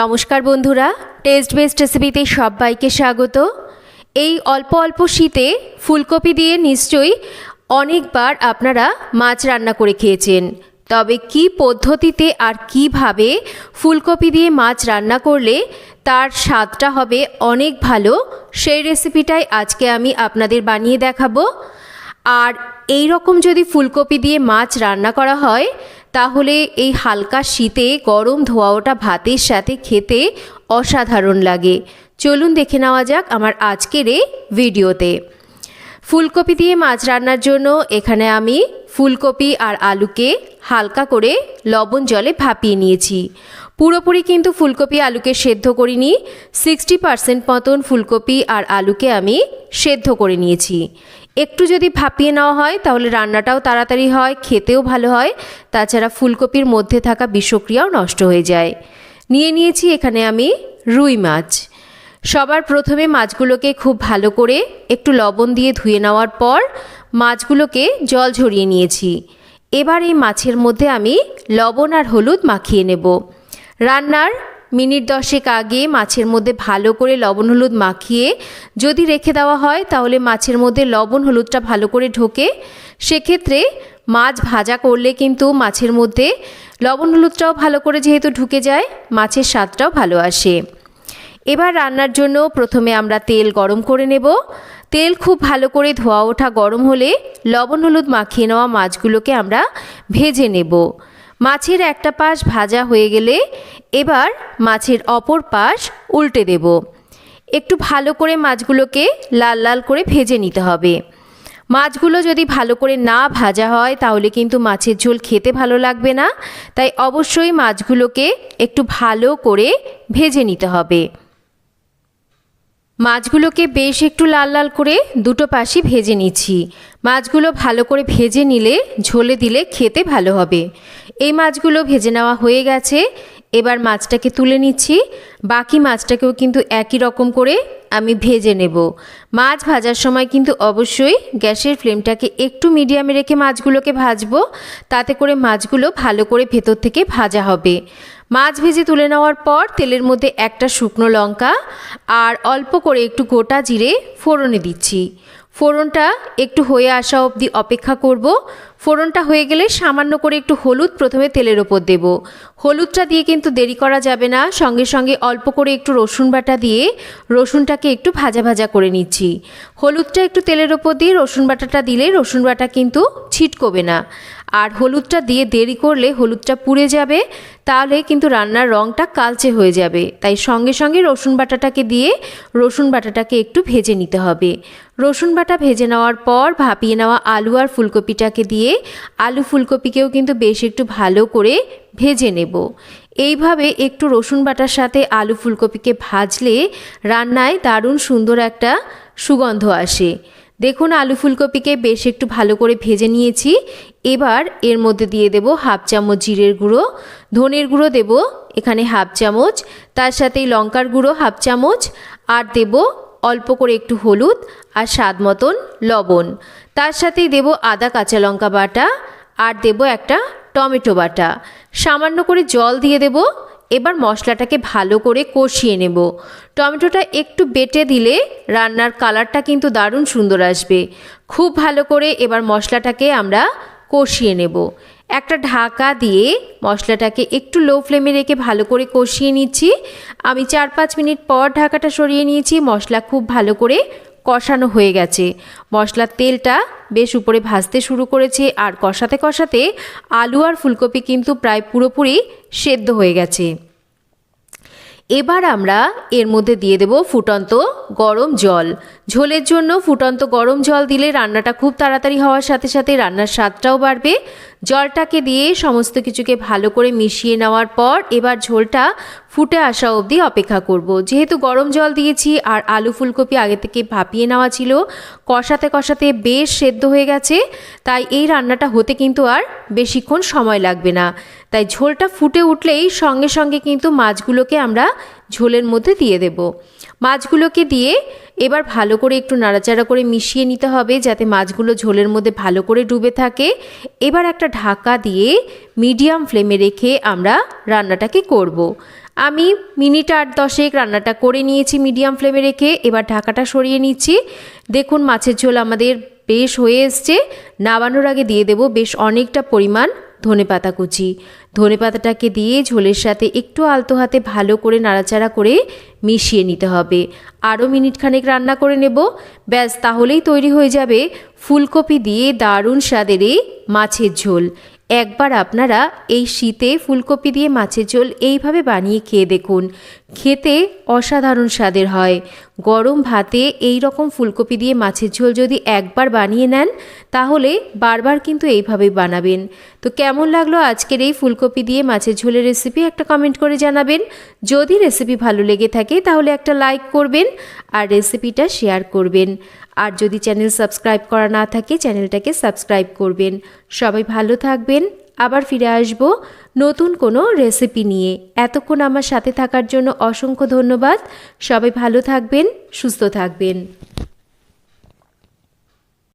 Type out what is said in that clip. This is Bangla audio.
নমস্কার বন্ধুরা টেস্ট বেস্ট রেসিপিতে সবাইকে স্বাগত। এই অল্প অল্প শীতে ফুলকপি দিয়ে নিশ্চয়ই অনেকবার আপনারা মাছ রান্না করে খেয়েছেন। তবে কি পদ্ধতিতে আর কীভাবে ফুলকপি দিয়ে মাছ রান্না করলে তার স্বাদটা হবে অনেক ভালো, সেই রেসিপিটাই আজকে আমি আপনাদের বানিয়ে দেখাবো। আর এই রকম যদি ফুলকপি দিয়ে মাছ রান্না করা হয় তাহলে এই হালকা শীতে গরম ধোয়া ওটা ভাতের সাথে খেতে অসাধারণ লাগে। চলুন দেখে নেওয়া যাক আমার আজকের এই ভিডিওতে। ফুলকপি দিয়ে মাছ রান্নার জন্য এখানে আমি ফুলকপি আর আলুকে হালকা করে লবণ জলে ভাপিয়ে নিয়েছি। পুরোপুরি কিন্তু ফুলকপি আলুকে সেদ্ধ করিনি। সিক্সটি পার্সেন্ট মতন ফুলকপি আর আলুকে আমি সেদ্ধ করে নিয়েছি। একটু যদি ভাপিয়ে নেওয়া হয়, তাহলে রান্নাটাও তাড়াতাড়ি হয়, খেতেও ভালো হয়। তাছাড়া ফুলকপির মধ্যে থাকা বিষক্রিয়াও নষ্ট হয়ে যায়। নিয়ে নিয়েছি এখানে আমি রুই মাছ। সবার প্রথমে মাছগুলোকে খুব ভালো করে একটু লবণ দিয়ে ধুয়ে নেওয়ার পর মাছগুলোকে জল ঝরিয়ে নিয়েছি। এবার এই মাছের মধ্যে আমি লবণ আর হলুদ মাখিয়ে নেব। রান্নার মিনিট দশেক আগে মাছের মধ্যে ভালো করে লবণ হলুদ মাখিয়ে যদি রেখে দেওয়া হয়, তাহলে মাছের মধ্যে লবণ হলুদটা ভালো করে ঢোকে। সেক্ষেত্রে মাছ ভাজা করলে কিন্তু মাছের মধ্যে লবণ হলুদটাও ভালো করে যেহেতু ঢুকে যায়, মাছের স্বাদটাও ভালো আসে। এবার রান্নার জন্য প্রথমে আমরা তেল গরম করে নেব। তেল খুব ভালো করে ধোয়া ওঠা গরম হলে লবণ হলুদ মাখিয়ে নেওয়া মাছগুলোকে আমরা ভেজে নেব। মাছের একটা পাশ ভাজা হয়ে গেলে এবার মাছের অপর পাশ উল্টে দেব। একটু ভালো করে মাছগুলোকে লাল লাল করে ভেজে নিতে হবে। মাছগুলো যদি ভালো করে না ভাজা হয়, তাহলে কিন্তু মাছের ঝোল খেতে ভালো লাগবে না। তাই অবশ্যই মাছগুলোকে একটু ভালো করে ভেজে নিতে হবে। মাছগুলোকে বেশ একটু লাল লাল করে দুটো পাশই ভেজে নিচ্ছি। মাছগুলো ভালো করে ভেজে নিলে, ঝোলে দিলে খেতে ভালো হবে। এই মাছগুলো ভেজে নেওয়া হয়ে গেছে। এবার মাছটাকে তুলে নিচ্ছি। বাকি মাছটাকেও কিন্তু একই রকম করে আমি ভেজে নেব। মাছ ভাজার সময় কিন্তু অবশ্যই গ্যাসের ফ্লেমটাকে একটু মিডিয়ামে রেখে মাছগুলোকে ভাজবো। তাতে করে মাছগুলো ভালো করে ভেতর থেকে ভাজা হবে। মাছ ভেজে তুলে নেওয়ার পর তেলের মধ্যে একটা শুকনো লঙ্কা আর অল্প করে একটু গোটা জিরে ফোড়নে দিচ্ছি। ফোড়নটা একটু হয়ে আসা অবধি অপেক্ষা করব। ফোড়নটা হয়ে গেলে সামান্য করে একটু হলুদ প্রথমে তেলের ওপর দেব। হলুদটা দিয়ে কিন্তু দেরি করা যাবে না। সঙ্গে সঙ্গে অল্প করে একটু রসুন বাটা দিয়ে রসুনটাকে একটু ভাজা ভাজা করে নিচ্ছি। হলুদটা একটু তেলের ওপর দিয়ে রসুন বাটাটা দিলে রসুন বাটা কিন্তু ছিটকবে না। আর হলুদটা দিয়ে দেরি করলে হলুদটা পুড়ে যাবে, তাহলে কিন্তু রান্নার রঙটা কালচে হয়ে যাবে। তাই সঙ্গে সঙ্গে রসুন বাটাটাকে দিয়ে রসুন বাটাটাকে একটু ভেজে নিতে হবে। রসুন বাটা ভেজে নেওয়ার পর ভাপিয়ে নেওয়া আলু আর ফুলকপিটাকে দিয়ে আলু ফুলকপিকেও কিন্তু বেশ একটু ভালো করে ভেজে নেব। এইভাবে একটু রসুন বাটার সাথে আলু ফুলকপিকে ভাজলে রান্নায় দারুণ সুন্দর একটা সুগন্ধ আসে। দেখুন আলু ফুলকপিকে বেশ একটু ভালো করে ভেজে নিয়েছি। এবার এর মধ্যে দিয়ে দেব হাফ চামচ জিরের গুঁড়ো, ধনের গুঁড়ো দেব এখানে হাফ চামচ, তার সাথেই লঙ্কার গুঁড়ো হাফ চামচ, আর দেব অল্প করে একটু হলুদ আর স্বাদ মতন লবণ। তার সাথেই দেব আদা কাঁচা লঙ্কা বাটা, আর দেব একটা টমেটো বাটা। সামান্য করে জল দিয়ে দেব এবার মশলাটাকে ভালো করে কষিয়ে নেব। টমেটোটা একটু বেটে দিলে রান্নার কালারটা কিন্তু দারুণ সুন্দর আসবে। খুব ভালো করে এবার মশলাটাকে আমরা কষিয়ে নেব। একটা ঢাকা দিয়ে মশলাটাকে একটু লো ফ্লেমে রেখে ভালো করে কষিয়ে নিচ্ছি। আমি চার পাঁচ মিনিট পর ঢাকাটা সরিয়ে নিয়েছি। মশলা খুব ভালো করে কষানো হয়ে গেছে। মশলার তেলটা বেশ উপরে ভাজতে শুরু করেছে আর কষাতে কষাতে আলু আর ফুলকপি কিন্তু প্রায় পুরোপুরি সেদ্ধ হয়ে গেছে। এবার আমরা এর মধ্যে দিয়ে দেব ফুটন্ত গরম জল। ঝোলের জন্য ফুটন্ত গরম জল দিলে রান্নাটা খুব তাড়াতাড়ি হওয়ার সাথে সাথে রান্নার স্বাদটাও বাড়বে। জলটাকে দিয়ে সমস্ত কিছুকে ভালো করে মিশিয়ে নেওয়ার পর এবার ঝোলটা ফুটে আসা অবধি অপেক্ষা করব। যেহেতু গরম জল দিয়েছি আর আলু ফুলকপি আগে থেকে ভাপিয়ে নেওয়া ছিল, কষাতে কষাতে বেশ সেদ্ধ হয়ে গেছে, তাই এই রান্নাটা হতে কিন্তু আর বেশিক্ষণ সময় লাগবে না। তাই ঝোলটা ফুটে উঠলেই সঙ্গে সঙ্গে কিন্তু মাছগুলোকে আমরা ঝোলের মধ্যে দিয়ে দেব। মাছগুলোকে দিয়ে এবার ভালো করে একটু নাড়াচাড়া করে মিশিয়ে নিতে হবে যাতে মাছগুলো ঝোলের মধ্যে ভালো করে ডুবে থাকে। এবার একটা ঢাকা দিয়ে মিডিয়াম ফ্লেমে রেখে আমরা রান্নাটাকে করব। আমি মিনিট আট দশেক রান্নাটা করে নিয়েছি মিডিয়াম ফ্লেমে রেখে, এবার ঢাকাটা সরিয়ে নিচ্ছি। দেখুন মাছের ঝোল আমাদের বেশ হয়ে এসছে। নামানোর আগে দিয়ে দেব বেশ অনেকটা পরিমাণ ধনে পাতা কুচি। ধনে পাতাটাকে দিয়ে ঝোলের সাথে একটু আলতো হাতে ভালো করে নাড়াচাড়া করে মিশিয়ে নিতে হবে। আরও মিনিট খানেক রান্না করে নেব। ব্যাস, তাহলেই তৈরি হয়ে যাবে ফুলকপি দিয়ে দারুণ স্বাদের মাছের ঝোল। একবার আপনারা এই শীতে ফুলকপি দিয়ে মাছের ঝোল এইভাবে বানিয়ে খেয়ে দেখুন। খেতে অসাধারণ স্বাদের হয়। গরম ভাতে এই রকম ফুলকপি দিয়ে মাছের ঝোল যদি একবার বানিয়ে নেন, তাহলে বারবার কিন্তু এইভাবে বানাবেন। তো কেমন লাগল আজকের এই ফুলকপি দিয়ে মাছের ঝোলের রেসিপি একটা কমেন্ট করে জানাবেন। যদি রেসিপি ভালো লেগে থাকে, তাহলে একটা লাইক করবেন আর রেসিপিটা শেয়ার করবেন। আর যদি চ্যানেল সাবস্ক্রাইব করা না থাকে চ্যানেলটাকে সাবস্ক্রাইব করবেন। সবাই ভালো থাকবেন। আবার ফিরে আসব নতুন কোনো রেসিপি নিয়ে। এতক্ষণ আমার সাথে থাকার জন্য অসংখ্য ধন্যবাদ। সবাই ভালো থাকবেন, সুস্থ থাকবেন।